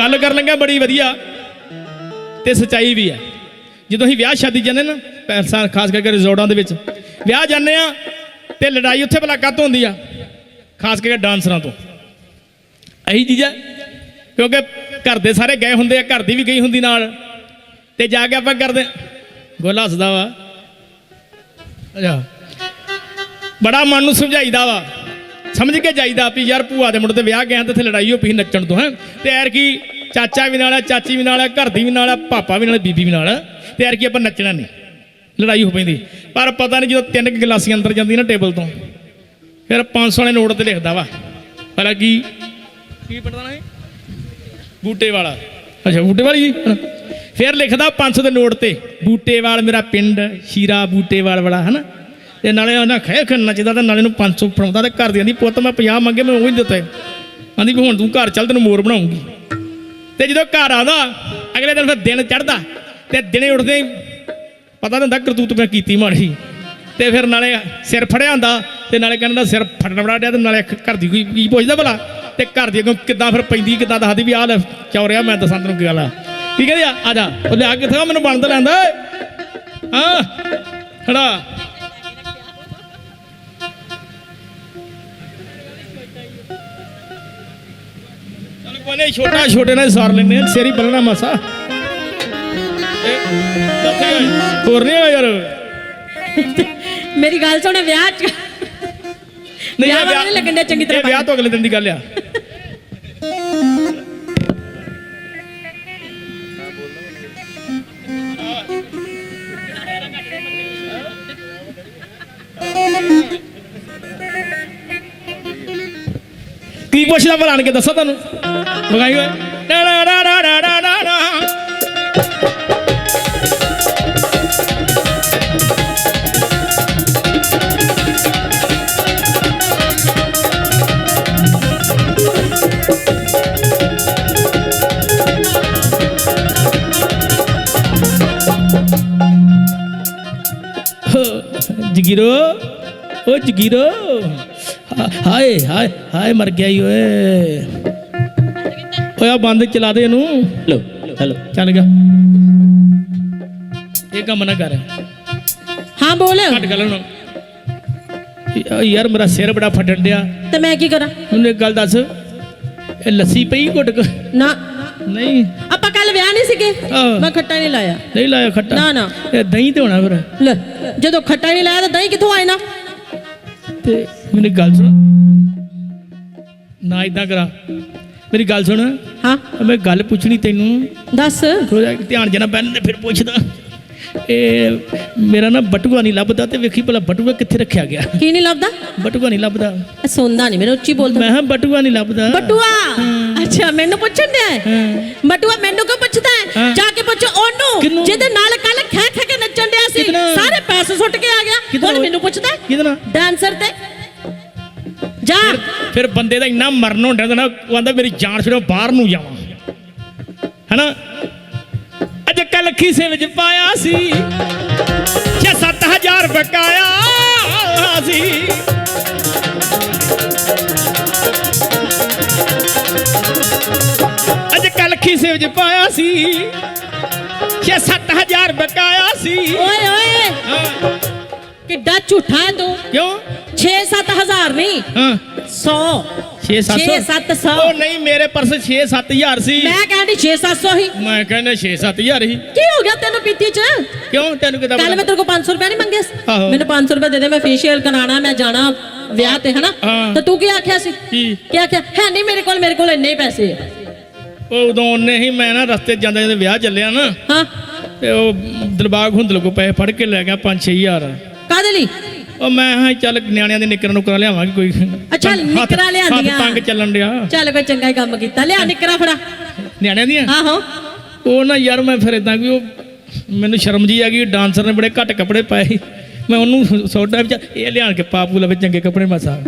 ਗੱਲ ਕਰਨ ਲੱਗਾ ਬੜੀ ਵਧੀਆ। ਤੇ ਸਚਾਈ ਵੀ ਹੈ। ਜਦੋਂ ਅਸੀਂ ਵਿਆਹ ਸ਼ਾਦੀ ਜਾਂਦੇ ਨਾ ਪੈਸਾ ਖਾਸ ਕਰਕੇ ਰਿਜ਼ੋਰਟਾਂ ਦੇ ਵਿੱਚ ਵਿਆਹ ਜਾਂਦੇ ਆ ਤੇ ਲੜਾਈ ਉੱਥੇ ਭਲਾ ਕਾਹਤੋਂ ਹੁੰਦੀ ਆ ਖਾਸ ਕਰਕੇ ਡਾਂਸਰਾਂ ਤੋਂ। ਇਹੀ ਚੀਜ਼ ਹੈ ਕਿਉਂਕਿ ਘਰ ਦੇ ਸਾਰੇ ਗਏ ਹੁੰਦੇ ਆ ਘਰ ਦੀ ਵੀ ਗਈ ਹੁੰਦੀ ਨਾਲ। ਤੇ ਜਾ ਕੇ ਆਪਾਂ ਕਰਦੇ ਗੋਲਾ ਹੱਸਦਾ ਵਾ। ਅੱਛਾ। ਬੜਾ ਮਨ ਨੂੰ ਸਮਝਾਈਦਾ ਵਾ। ਸਮਝ ਕੇ ਜਾਈਦਾ ਵੀ ਯਾਰ ਭੂਆ ਦੇ ਮੁੰਡੇ ਤੇ ਵਿਆਹ ਗਿਆ ਤੇ ਇੱਥੇ ਲੜਾਈ ਹੋ ਪਈ ਨੱਚਣ ਤੋਂ ਹੈ। ਤੇ ਯਾਰ ਕੀ ਚਾਚਾ ਵੀ ਨਾਲ ਆ ਚਾਚੀ ਵੀ ਨਾਲ ਆ ਘਰ ਦੀ ਵੀ ਨਾਲ ਆ ਪਾਪਾ ਵੀ ਨਾਲ ਬੀਬੀ ਵੀ ਨਾਲ ਆ, ਤੇ ਯਾਰ ਕੀ ਆਪਾਂ ਨੱਚਣਾ ਨਹੀਂ। ਲੜਾਈ ਹੋ ਪੈਂਦੀ। ਪਰ ਪਤਾ ਨਹੀਂ ਜਦੋਂ ਤਿੰਨ ਕੁ ਗਲਾਸੀਆਂ ਅੰਦਰ ਜਾਂਦੀ ਨਾ ਟੇਬਲ ਤੋਂ ਫਿਰ 500 ਵਾਲੇ ਨੋਟ ਤੇ ਲਿਖਦਾ ਵਾ। ਭਲਾ ਕੀ? ਕੀ ਪੜਦਾ ਨਾ ਬੂਟੇ ਵਾਲਾ। ਅੱਛਾ ਬੂਟੇ ਵਾਲੀ? ਜੀ ਫਿਰ ਲਿਖਦਾ 500 ਦੇ ਨੋਟ ਤੇ ਬੂਟੇਵਾਲ ਮੇਰਾ ਪਿੰਡ ਸ਼ੀਰਾ ਬੂਟੇਵਾਲ ਵਾਲਾ ਹਨਾ? ਤੇ ਨਾਲੇ ਉਹਨਾਂ ਖੇ ਖੇ ਨੱਚਦਾ ਤੇ ਨਾਲੇ ਨੂੰ 500 ਫੜਾਉਂਦਾ ਤੇ ਘਰ ਦੀ ਆਂਦੀ ਪੁੱਤ ਮੈਂ 50 ਮੰਗੇ, ਮੈਂ ਉਹੀ ਦਿੱਤੇ। ਆਂਦੀ ਵੀ ਹੁਣ ਤੂੰ ਘਰ ਚੱਲ, ਤੈਨੂੰ ਮੋਰ ਬਣਾਉਂਗੀ। ਤੇ ਜਦੋਂ ਘਰ ਆਉਂਦਾ, ਅਗਲੇ ਦਿਨ ਫਿਰ ਦਿਨ ਚੜਦਾ ਤੇ ਦਿਨੇ ਉੱਠਦੇ ਹੀ ਪਤਾ ਨਹੀਂ ਹੁੰਦਾ ਕਰਤੂਤ ਮੈਂ ਕੀਤੀ ਮਾੜੀ। ਤੇ ਫਿਰ ਨਾਲੇ ਸਿਰ ਫੜਿਆ ਹੁੰਦਾ ਤੇ ਨਾਲੇ ਕਹਿੰਦਾ ਸਿਰ ਫੜਨ ਬੜਾ ਡਿਆ ਤੇ ਨਾਲੇ ਘਰ ਦੀ ਕੋਈ ਕੀ ਪੁੱਛਦਾ ਭਲਾ? ਤੇ ਘਰ ਦੀ ਅੱਗੋਂ ਕਿੱਦਾਂ ਫਿਰ ਪੈਂਦੀ, ਕਿੱਦਾਂ ਦੱਸਦੀ ਵੀ ਆਹ ਲੈ ਚੌਰਿਆ ਮੈਂ ਦੱਸਾਂ ਤੈਨੂੰ ਕੀ ਗੱਲ ਆ ਕੀ ਕਹਿੰਦੀ ਆ? ਜਾ, ਉਹ ਲਿਆ ਕਿੱਥੇ ਮੈਨੂੰ ਬਣਦਾ ਲੈਂਦਾ ਹਾਂ, ਖੜਾ। ਨਹੀਂ ਛੋਟਾ ਛੋਟੇ ਨਾਲ ਸਾਰ ਲੈਨੇ ਆ ਸਿਰ ਹੀ ਬੰਨਣਾ ਮਸਾ। ਹੋਰ ਨਹੀਂ ਹੋਇਆ ਯਾਰ। ਮੇਰੀ ਗੱਲ ਸੁਣ ਵਿਆਹ ਚ ਨਹੀਂ ਵਿਆਹ ਵਾਲੇ ਲੱਗਣ ਡਿਆ ਚੰਗੀ ਤਰ੍ਹਾਂ ਵਿਆਹ ਤੋਂ ਅਗਲੇ ਦਿਨ ਦੀ ਗੱਲ ਆ। ਕੀ ਪੁੱਛਦਾ ਭਲਾ ਆਣ ਕੇ ਦੱਸੋ ਤੁਹਾਨੂੰ? Jigiro, oh Jigiro, hai hai hai, mar gaya eh. ਓਏ ਆ ਬੰਦ ਚਲਾ ਦੇ ਇਹਨੂੰ। ਲੋ ਹੈਲੋ। ਚੱਲ ਗਿਆ। ਇਹ ਕੰਮ ਨਾ ਕਰ। ਹਾਂ ਬੋਲ। ਘੱਟ ਗੱਲ ਨੂੰ। ਯਾਰ ਮੇਰਾ ਸਿਰ ਬੜਾ ਫਟਣ ਡਿਆ। ਤੇ ਮੈਂ ਕੀ ਕਰਾਂ? ਮੈਨੂੰ ਇੱਕ ਗੱਲ ਦੱਸ। ਇਹ ਲੱਸੀ ਪਈ ਘੁੱਟ ਕੇ? ਨਾ। ਨਹੀਂ। ਆਪਾਂ ਕੱਲ ਵਿਆਹ ਨਹੀਂ ਸੀਗੇ। ਆਹ। ਮੈਂ ਖੱਟਾ ਨਹੀਂ ਲਾਇਆ। ਨਹੀਂ ਲਾਇਆ ਖੱਟਾ। ਨਾ, ਨਾ। ਇਹ ਦਹੀਂ ਤੇ ਹੋਣਾ ਫਿਰ। ਲੈ ਜਦੋਂ ਖੱਟਾ ਨਹੀਂ ਲਾਇਆ ਤਾਂ ਦਹੀਂ ਕਿੱਥੋਂ ਆਏ ਨਾ? ਤੇ ਮੈਨੂੰ ਇੱਕ ਗੱਲ ਸੁਣ। ਨਾ ਇਦਾਂ ਕਰਾ। ਮੇਰੀ ਗੱਲ ਸੁਣ। ਹਾਂ। ਮੈਂ ਗੱਲ ਪੁੱਛਣੀ ਤੈਨੂੰ। ਦੱਸ। ਥੋੜਾ ਧਿਆਨ ਜਨਾ ਬੈਨ ਤੇ ਫਿਰ ਪੁੱਛਦਾ। ਇਹ ਮੇਰਾ ਨਾ ਬਟੂਆ ਨਹੀਂ ਲੱਭਦਾ ਤੇ ਵੇਖੀ ਭਲਾ ਬਟੂਆ ਕਿੱਥੇ ਰੱਖਿਆ ਗਿਆ। ਕੀ ਨਹੀਂ ਲੱਭਦਾ? ਬਟੂਆ ਨਹੀਂ ਲੱਭਦਾ। ਸੁਣਦਾ ਨਹੀਂ ਮੈਨੂੰ ਉੱਚੀ ਬੋਲਦਾ। ਮੈਂ ਹਾਂ ਬਟੂਆ ਨਹੀਂ ਲੱਭਦਾ। ਬਟੂਆ? ਅੱਛਾ ਮੈਨੂੰ ਪੁੱਛਣ ਹਾਂ। ਬਟੂਆ ਮੈਨੂੰ ਕਿਉਂ ਪੁੱਛਦਾ? ਹੈ। ਜਾ ਕੇ ਪੁੱਛੋ ਉਹਨੂੰ? ਜਿਹਦੇ ਨਾਲ ਕੱਲ ਖੈ ਖੈ ਕੇ ਨੱਚਣ ਡਿਆ ਸੀ? ਸਾਰੇ ਪੈਸੇ ਸੁੱਟ ਕੇ ਆ ਗਿਆ? ਹੁਣ ਮੈਨੂੰ ਪੁੱਛਦਾ? ਕਿਹਦੇ ਨਾਲ ਡਾਂਸਰ ਤੇ। ਜਾ। ਫਿਰ ਬੰਦੇ ਦਾ ਇੰਨਾ ਮਰਨ ਹੁੰਦਾ ਨਾ ਉਹ ਆਂਦਾ ਮੇਰੀ ਜਾਨ ਛੜੋ ਬਾਹਰ ਨੂੰ ਜਾਵਾਂ। ਹਨਾ? ਅੱਜ ਕੱਲ ਖੀਸੇ ਵਿੱਚ ਪਾਇਆ ਸੀ। 6-7000 ਬਕਾਇਆ ਸੀ। ਅੱਜ ਕੱਲ ਖੀਸੇ ਵਿੱਚ ਪਾਇਆ ਸੀ। 6-7000 ਬਕਾਇਆ ਸੀ। ਓਏ ਓਏ। ਕਿੱਡਾ ਝੂਠਾ ਤੂੰ। ਕਿਉਂ? 6-7 ਹਜ਼ਾਰ ਨਹੀਂ ਹਾਂ 100 6-7 6-700 ਉਹ ਨਹੀਂ ਮੇਰੇ ਪਰਸ 6-7000 ਸੀ ਮੈਂ ਕਹਿੰਦੀ 6-700 ਹੀ ਮੈਂ ਕਹਿੰਦਾ 6-7000 ਹੀ ਕੀ ਹੋ ਗਿਆ ਤੈਨੂੰ ਪੀਤੀ ਚ ਕਿਉਂ ਤੈਨੂੰ ਕਿਦਾਂ ਕੱਲ ਮੈਂ ਤੇਰੇ ਕੋਲ 500 ਰੁਪਏ ਨਹੀਂ ਮੰਗੇ ਸੀ ਆਹੋ। ਮੈਨੂੰ 500 ਰੁਪਏ ਦੇ ਦੇ ਮੈਂ ਫੇਸ਼ੀਅਲ ਕਰਾਣਾ ਮੈਂ ਜਾਣਾ ਵਿਆਹ ਤੇ ਹਨਾ। ਤਾਂ ਤੂੰ ਕੀ ਆਖਿਆ ਸੀ ਕੀ ਕੀ ਆਖਿਆ ਹੈ ਨਹੀਂ ਮੇਰੇ ਕੋਲ ਮੇਰੇ ਕੋਲ ਇੰਨੇ ਹੀ ਪੈਸੇ ਆ ਉਹ ਉਦੋਂ ਉਹਨੇ ਹੀ ਮੈਂ ਨਾ ਰਸਤੇ ਜਾਂਦੇ ਜਾਂਦੇ ਵਿਆਹ ਚੱਲਿਆ ਨਾ। ਹਾਂ। ਤੇ ਉਹ ਦਿਲਬਾਗ ਹੁੰਦਲ ਕੋ ਪੈਸੇ ਫੜ ਕੇ ਲੈ ਗਿਆ 5-6000 ਕਾਦੇ ਲਈ? ਉਹ ਮੈਂ ਹਾਂ ਚੱਲ ਨਿਆਣਿਆਂ ਦੇ ਨਿਕਰਾਂ ਨੁਕਰਾਂ ਲਿਆਵਾਂਗੇ ਕੋਈ ਅੱਛਾ, ਹੱਥ- ਨਿੱਕਰਾਂ ਹੱਥ ਲਿਆਂਦੀਆਂ। ਤੰਗ ਚੱਲਣ ਡਿਆ। ਚੱਲ ਕੋਈ ਚੰਗਾ ਹੀ ਕੰਮ ਕੀਤਾ। ਲਿਆ ਨਿਕਰਾ ਫੜਾ। ਨਿਆਣਿਆਂ ਦੀਆਂ? ਆਹੋ। ਉਹ ਨਾ ਯਾਰ ਮੈਂ ਫਿਰ ਇਦਾਂ ਵੀ ਉਹ ਮੈਨੂੰ ਸ਼ਰਮ ਜੀ ਆ ਗਈ ਡਾਂਸਰ ਨੇ ਬੜੇ ਘੱਟ ਕੱਪੜੇ ਪਾਏ ਸੀ। ਮੈਂ ਉਹਨੂੰ ਸੋਡਾ ਵਿੱਚ ਇਹ ਲਿਆਣ ਕੇ ਪਾਪੂ ਲਵੇ ਚੰਗੇ ਕੱਪੜੇ ਮਸਾ।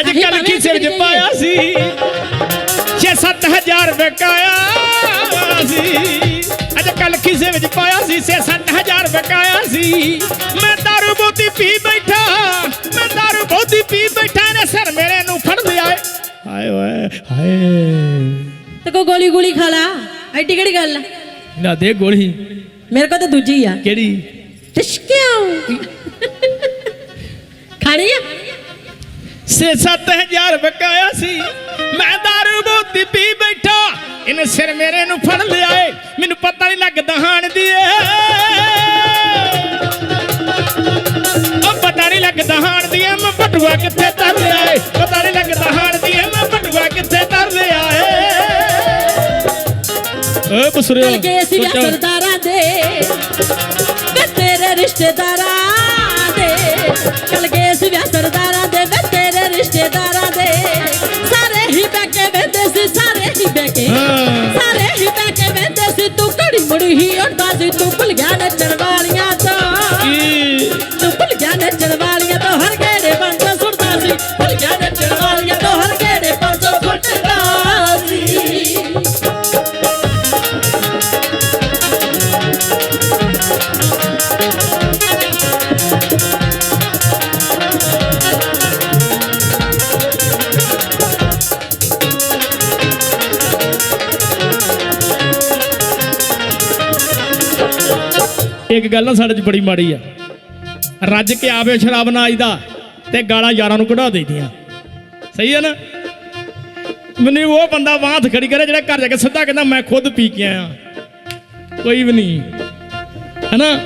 ਅੱਜ ਕੱਲ ਕੀ ਸਿਰ 'ਚ ਪਾਇਆ ਸੀ? 6-7000 ਬਕਾਇਆ ਸੀ। ਅੱਜ ਕੱਲ ਕਿਸੇ ਵਿੱਚ ਪਾਇਆ ਸੀ? 6-7000 ਬਕਾਇਆ ਸੀ। ਮੈਂ ਪੀ ਬੈਠਾ ਮੈਂ ਦਾਰੂ ਬੋਤੀ ਪੀ ਬੈਠਾ ਨੇ ਸਿਰ ਮੇਰੇ ਨੂੰ ਫੜ ਲਿਆ ਏ। ਹਾਏ ਓਏ ਹਾਏ। ਤੇ ਕੋ ਗੋਲੀ ਗੋਲੀ ਖਾ ਲਾ ਐਡੀ ਕਿਹੜੀ ਗੱਲ ਆ? ਨਾ ਦੇ ਗੋਲੀ। ਮੇਰੇ ਕੋਲ ਤਾਂ ਦੂਜੀ ਆ। ਕਿਹੜੀ? ਟਿਸ਼ਕਿਆਉ ਖਾਣੀ ਆ? ਸੇ 7000 ਬਕਾਇਆ ਸੀ। ਮੈਂ ਦਾਰੂ ਬੋਤੀ ਪੀ ਬੈਠਾ ਇਹਨੇ ਸਿਰ ਮੇਰੇ ਨੂੰ ਫੜ ਲਿਆ ਏ। ਮੈਨੂੰ ਪਤਾ ਨਹੀਂ ਲੱਗਦਾ ਹਾਣ ਦੀ ਏ। ਮੈਂ ਬਟੂਆ ਕਿੱਥੇ ਧਰ ਲਿਆ ਏ ਪਤਾ ਨਹੀਂ ਲੱਗਦਾ ਹਾਣ ਦੀ ਏ ਮੈਂ ਬਟੂਆ ਕਿੱਥੇ ਧਰ ਲਿਆ ਏ ਗਏ ਸੀ ਵਿਆਹ ਸਰਦਾਰਾਂ ਦੇ ਵੇ ਤੇਰੇ ਰਿਸ਼ਤੇਦਾਰਾਂ ਦੇ। ਚਲ ਗਏ ਸੀ ਸਰਦਾਰਾਂ ਦੇ ਵੇ ਤੇਰੇ ਰਿਸ਼ਤੇਦਾਰਾਂ ਦੇ। ਸਾਰੇ ਹੀ ਬਹਿ ਕੇ ਵੇਂਦੇ ਸੀ ਸਾਰੇ ਹੀ ਬਹਿ ਕੇ। ਸਾਰੇ ਹੀ ਬਹਿ ਕੇ ਵੇਂਦੇ ਸੀ ਤੂੰ ਘੜੀ ਮੁੜੀ ਹੀ ਉੱਡਦਾ ਸੀ ਤੂੰ ਭੁੱਲ ਇੱਕ ਗੱਲ ਨਾ ਸਾਡੇ 'ਚ ਬੜੀ ਮਾੜੀ ਆ। ਰੱਜ ਕੇ ਆਵੇ ਸ਼ਰਾਬ ਨਾ ਆਈਦਾ ਤੇ ਗਾਲਾਂ ਯਾਰਾਂ ਨੂੰ ਕਢਾ ਦੇਈਦੀਆਂ। ਸਹੀ ਹੈ ਨਾ? ਮੈਨੂੰ ਉਹ ਬੰਦਾ ਬਾਂਹ ਖੜੀ ਕਰੇ ਜਿਹੜਾ ਘਰ ਜਾ ਕੇ ਸਿੱਧਾ ਕਹਿੰਦਾ, ਮੈਂ ਖੁਦ ਪੀ ਕੇ ਆਇਆ। ਕੋਈ ਵੀ ਨਹੀਂ। ਹੈਨਾ?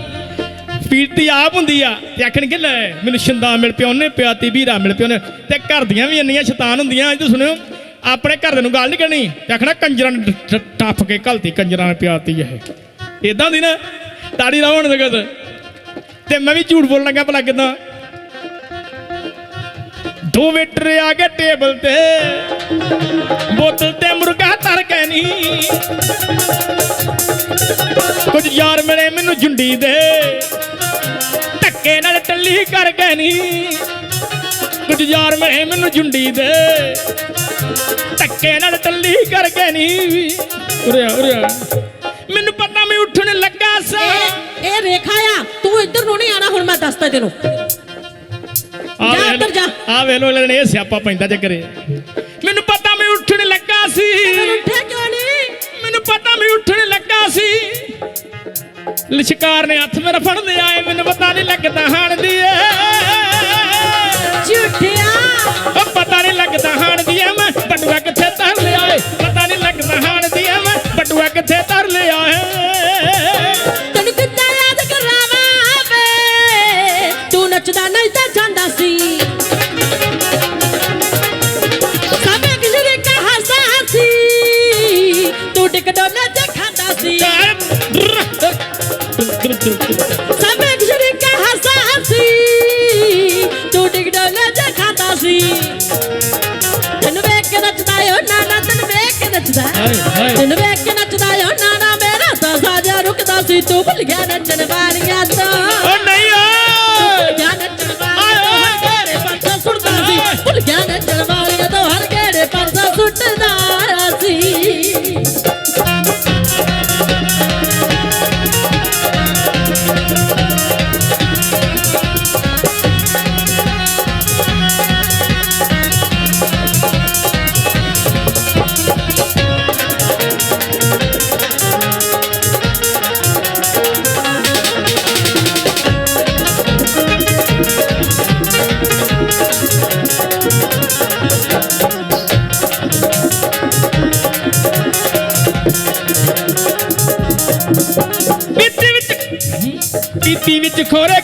ਪੀਤੀ ਆਪ ਹੁੰਦੀ ਆ ਤੇ ਆਖਣਗੇ, ਲੈ, ਮੈਨੂੰ ਸ਼ਿੰਦਾ ਮਿਲ ਪਿਆ, ਉਹਨੇ ਪਿਆਤੀ ਵੀਰਾ ਮਿਲ ਪਿਆ ਉਹਨੇ। ਤੇ ਘਰ ਦੀਆਂ ਵੀ ਇੰਨੀਆਂ ਸ਼ੈਤਾਨ ਹੁੰਦੀਆਂ ਅੱਜ ਸੁਣਿਓ, ਆਪਣੇ ਘਰ ਦੇ ਨੂੰ ਗੱਲ ਨਹੀਂ ਕਰਨੀ। ਤੇ ਆਖਣਾ, ਕੰਜਰਾਂ ਨੇ ਟੱਪ ਕੇ ਘਲਤੀ, ਕੰਜਰਾਂ ਨੇ ਪਿਆਤੀ ਇਹ। ਇਦਾਂ ਦੀ ਨਾ ਤਾੜੀ ਲਾਉਣ ਦੇ ਕਦ? ਤੇ ਮੈਂ ਵੀ ਝੂਠ ਬੋਲਣ ਲੱਗਾ ਭਲਾ ਕਿਦਾਂ? ਦੋ ਵੇਟਰ ਆ ਗਏ ਟੇਬਲ ਤੇ। ਬੋਤਲ ਤੇ ਮੁਰਗਾ ਤਰ ਕੇ ਨਹੀਂ ਕੁਝ ਯਾਰ ਮਿਲੇ ਮੈਨੂੰ ਜੁੰਡੀ ਦੇ। ਧੱਕੇ ਨਾਲ ਟੱਲੀ ਕਰ ਗਏ ਨਹੀਂ ਕੁਝ ਯਾਰ ਮਿਲੇ ਮੈਨੂੰ ਜੁੰਡੀ ਦੇ। ਧੱਕੇ ਨਾਲ ਟੱਲੀ ਕਰ ਗਏ ਨਹੀਂ ਉਰਿਆ ਉਰਿਆ ਇਹ ਰੇਖਾ ਆ ਤੂੰ ਇੱਧਰ ਨੂੰ ਨਹੀਂ ਆਣਾ ਹੁਣ ਮੈਂ ਦੱਸਦਾ ਤੈਨੂੰ। ਆ ਜਾ ਉੱਧਰ ਜਾ। ਆ ਵੇਲੋ ਲੈਣ ਇਹ ਸਿਆਪਾ ਪੈਂਦਾ ਜੇ ਕਰੇ। ਮੈਨੂੰ ਪਤਾ ਮੈਂ ਉੱਠਣ ਲੱਗਾ ਸੀ। ਉੱਠਿਆ ਕਿਉਂ ਨਹੀਂ? ਮੈਨੂੰ ਪਤਾ ਮੈਂ ਉੱਠਣ ਲੱਗਾ ਸੀ। ਲਿਸ਼ਕਾਰ ਨੇ ਹੱਥ ਮੇਰਾ ਫੜ ਲਿਆ ਏ ਮੈਨੂੰ ਪਤਾ ਨਹੀਂ ਲੱਗਦਾ ਹਾਣ ਦੀ ਏ ਝੂਠਿਆ ਉਹ ਪਤਾ ਨਹੀਂ ਲੱਗਦਾ ਹਾਣ ਦੀ ਏ ਮੈਂ ਬਟੂਆ ਕਿੱਥੇ ਧਰ ਲਿਆ ਏ ਪਤਾ ਨਹੀਂ ਲੱਗਦਾ ਹਾਣ ਦੀ ਏ ਮੈਂ ਬਟੂਆ ਕਿੱਥੇ ਤੈਨੂੰ ਵੇਖ ਕੇ ਨੱਚਦਾ ਓ ਨਾਨਾ ਮੇਰਾ ਤਾਂ ਸਾਜਾ ਰੁਕਦਾ ਸੀ ਤੂੰ ਭੁੱਲ ਗਿਆ ਨੱਚਣ ਵਾਲੀਆਂ ਤੋਂ।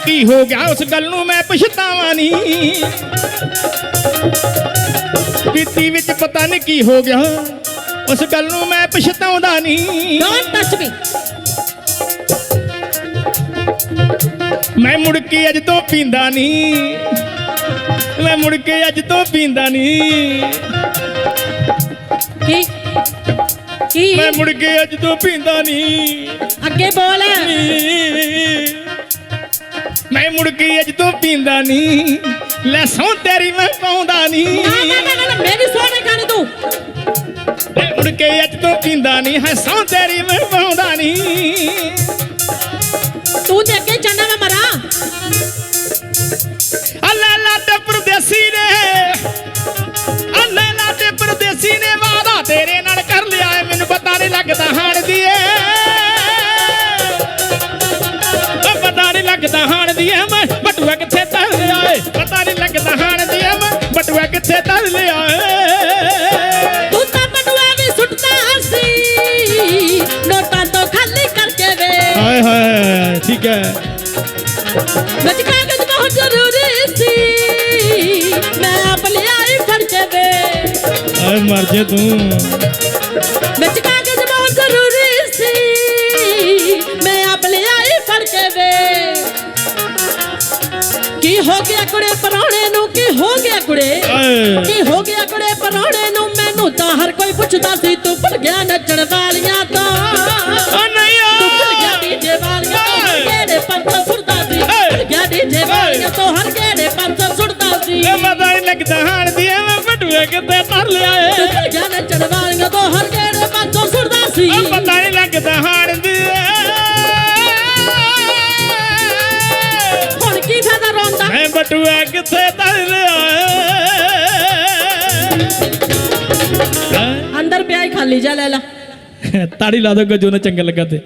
ਕੀ ਹੋ ਗਿਆ? ਉਸ ਗੱਲ ਨੂੰ ਮੈਂ ਪਛਤਾਵਾਂ ਨਹੀਂ। ਪੀਤੀ ਵਿੱਚ ਪਤਾ ਨਹੀਂ ਕੀ ਹੋ ਗਿਆ। ਉਸ ਗੱਲ ਨੂੰ ਮੈਂ ਪਛਤਾਉਂਦਾ ਨਹੀਂ। ਡੋਂਟ ਟੱਚ ਮੀ ਮੈਂ ਮੁੜ ਕੇ ਅੱਜ ਤੋਂ ਪੀਂਦਾ ਨਹੀਂ। ਮੈਂ ਮੁੜ ਕੇ ਅੱਜ ਤੋਂ ਪੀਂਦਾ ਨਹੀਂ। ਕੀ? ਕੀ? ਮੈਂ ਮੁੜ ਕੇ ਅੱਜ ਤੋਂ ਪੀਂਦਾ ਨਹੀਂ। ਅੱਗੇ ਬੋਲ। ਮੈਂ ਮੁੜ ਕੇ ਅੱਜ ਤੋਂ ਪੀਂਦਾ ਨਹੀਂ। ਲੈ ਸੌ ਤੇਰੀ ਮੈਂ ਪਾਉਂਦਾ ਨਹੀਂ। ਨਾ ਨਾ ਨਾ ਨਾ ਮੇਰੀ ਤੂੰ। ਮੈਂ ਮੁੜ ਕੇ ਅੱਜ ਤੋਂ ਪੀਂਦਾ ਨਹੀਂ। ਹੈ ਸੌ ਤੇਰੀ ਮੈਂ ਪਾਉਂਦਾ ਨਹੀਂ। ਤੂੰ ਤੇ ਅੱਗੇ ਚੰਨਾ ਮੈਂ ਕਿੱਥੇ ਧਰ ਲਿਆ ਏ ਤੂੰ ਤਾਂ ਬਟੂਆ ਵੀ ਸੁੱਟਦਾ ਸੀ ਨੋਟਾਂ ਤੋਂ ਖਾਲੀ ਕਰਕੇ ਵੇ ਹਾਏ ਹਾਏ ਠੀਕ ਹੈ ਵਿੱਚ ਕਾਗਜ਼ ਬਹੁਤ ਜ਼ਰੂਰੀ ਸੀ ਮੈਂ ਆਪ ਲਿਆਈ ਫੜ ਕੇ ਵੇ ਹਾਏ ਮਰ ਜੇ ਤੂੰ ਹੋ ਗਿਆ ਕੁੜੇ ਪਰੌਣੇ ਨੂੰ ਕੀ ਹੋ ਗਿਆ ਕੁੜੇ? ਕੀ ਹੋ ਗਿਆ ਕੁੜੇ ਪਰੌਣੇ ਨੂੰ? ਮੈਨੂੰ ਤਾਂ ਹਰ ਕੋਈ ਪੁੱਛਦਾ ਸੀ ਤੂੰ ਭੁੱਲ ਗਿਆ ਨੱਚਣ ਵਾਲੀਆਂ ਤੋਂ। ਓ ਨਹੀਂ ਤੂੰ ਭੁੱਲ ਗਿਆ ਡੀਜੇ ਵਾਲੀਆਂ ਤੋਂ ਕਿਹੜੇ ਪੰਥ ਸੁਣਦਾ ਸੀ। ਭੁੱਲ ਗਿਆ ਡੀਜੇ ਵਾਲੀਆਂ ਤੋਂ ਹਰ ਕਿਹੜੇ ਪੰਥ ਸੁਣਦਾ ਸੀ। ਇਹ ਪਤਾ ਨਹੀਂ ਲੱਗਦਾ ਹਾਣ ਦੀ ਐ ਮੈਂ ਬਟੂਆ ਕਿੱਥੇ ਧਰ ਲਿਆ ਤੂੰ ਏ ਭੁੱਲ ਗਿਆ ਨੱਚਣ ਵਾਲੀਆਂ ਤੋਂ ਹਰ ਕਿਹੜੇ ਪੰਥ ਸੁਣਦਾ ਸੀ। ਓ ਪਤਾ ਨਹੀਂ ਲੱਗਦਾ ਹਾਣ ਬਟੂਆ ਕਿੱਥੇ ਏ ਅੰਦਰ ਪਿਆ ਖਾਲੀ ਜਾ ਲੈ ਲਾ। ਤਾੜੀ ਲਾ ਦੋ ਗੱਜੋ ਨਾ ਚੰਗਾ ਲੱਗਾ ਤੇ।